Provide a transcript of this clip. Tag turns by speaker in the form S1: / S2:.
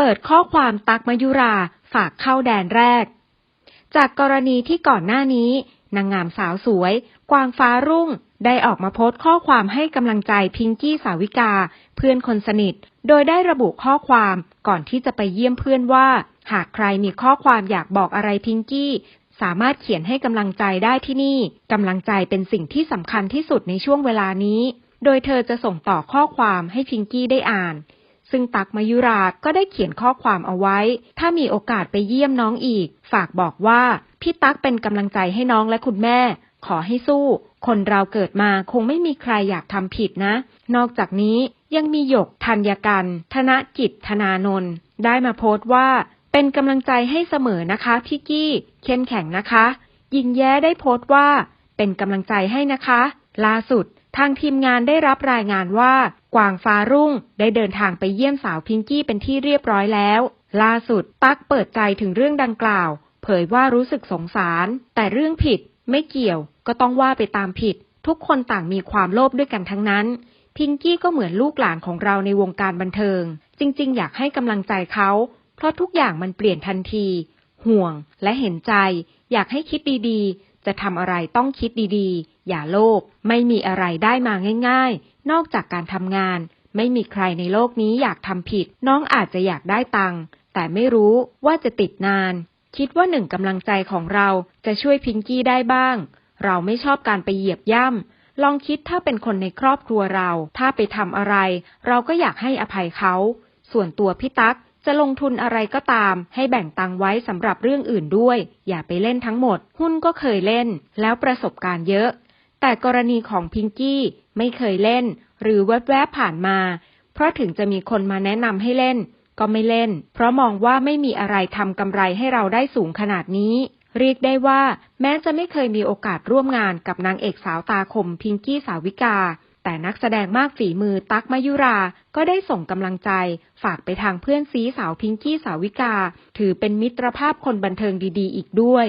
S1: เปิดข้อความตักมยุราฝากเข้าแดนแรก จากกรณีที่ก่อนหน้านี้ นางงามสาวสวย กวางฟ้ารุ่ง ได้ออกมาโพสต์ข้อความให้กำลังใจพิงกี้สาวิกา เพื่อนคนสนิท โดยได้ระบุข้อความก่อนที่จะไปเยี่ยมเพื่อนว่า หากใครมีข้อความอยากบอกอะไรพิงกี้สามารถเขียนให้กำลังใจได้ที่นี่กำลังใจเป็นสิ่งที่สำคัญที่สุดในช่วงเวลานี้ โดยเธอจะส่งต่อข้อความให้พิงกี้ได้อ่าน ซึ่งตักมายุราก็ได้เขียนข้อความเอาไว้ ถ้ามีโอกาสไปเยี่ยมน้องอีก ฝากบอกว่าพี่ตักเป็นกำลังใจให้น้องและคุณแม่ ขอให้สู้ คนเราเกิดมาคงไม่มีใครอยากทำผิดนะ นอกจากนี้ยังมีหยกธัญกัน ธนกิจธนานนท์ได้มาโพสต์ว่า เป็นกำลังใจให้เสมอนะคะพี่กี้เข้มแข็งนะคะ ยิงแย้ได้โพสต์ว่า เป็นกำลังใจให้นะคะ ล่าสุดทางทีมงานได้รับรายงานว่า กวางฟ้ารุ่งได้เดินทางไปเยี่ยมสาวพิงกี้เป็นที่เรียบร้อยแล้ว ล่าสุด ตั๊กเปิดใจถึงเรื่องดังกล่าว เผยว่ารู้สึกสงสาร แต่เรื่องผิดไม่เกี่ยว ก็ต้องว่าไปตามผิด ทุกคนต่างมีความโลภด้วยกันทั้งนั้น พิงกี้ก็เหมือนลูกหลานของเราในวงการบันเทิง จริง ๆ อยากให้กำลังใจเขา เพราะทุกอย่างมันเปลี่ยนทันที ห่วงและเห็นใจ อยากให้คิดดีๆ จะทำอะไรต้องคิดดีๆ อย่าโลภไม่มีอะไรได้มาง่ายๆ นอกจากการทำงาน ไม่มีใครในโลกนี้อยากทำผิด น้องอาจจะอยากได้ตังค์แต่ไม่รู้ว่าจะติดนาน คิดว่าหนึ่งกำลังใจของเราจะช่วยพิงกี้ได้บ้าง เราไม่ชอบการไปเหยียบย่ำลองคิดถ้าเป็นคนในครอบครัวเรา ถ้าไปทำอะไร เราก็อยากให้อภัยเขา ส่วนตัวพี่ตั๊กจะลงทุนอะไรก็ตาม ให้แบ่งตังไว้สำหรับเรื่องอื่นด้วย อย่าไปเล่นทั้งหมด หุ้นก็เคยเล่น แล้วประสบการณ์เยอะ แต่กรณีของพิงกี้ไม่เคยเล่น หรือแวบๆผ่านมา เพราะถึงจะมีคนมาแนะนำให้เล่น ก็ไม่เล่น เพราะมองว่าไม่มีอะไรทำกำไรให้เราได้สูงขนาดนี้ เรียกได้ว่า แม้จะไม่เคยมีโอกาสร่วมงานกับนางเอกสาวตาคมพิงกี้สาวิกา แต่นักแสดงมากฝีมือตั๊กมายุรา ก็ได้ส่งกำลังใจ ฝากไปทางเพื่อนซีสาวพิงกี้สาวิกา ถือเป็นมิตรภาพคนบันเทิงดีๆ อีกด้วย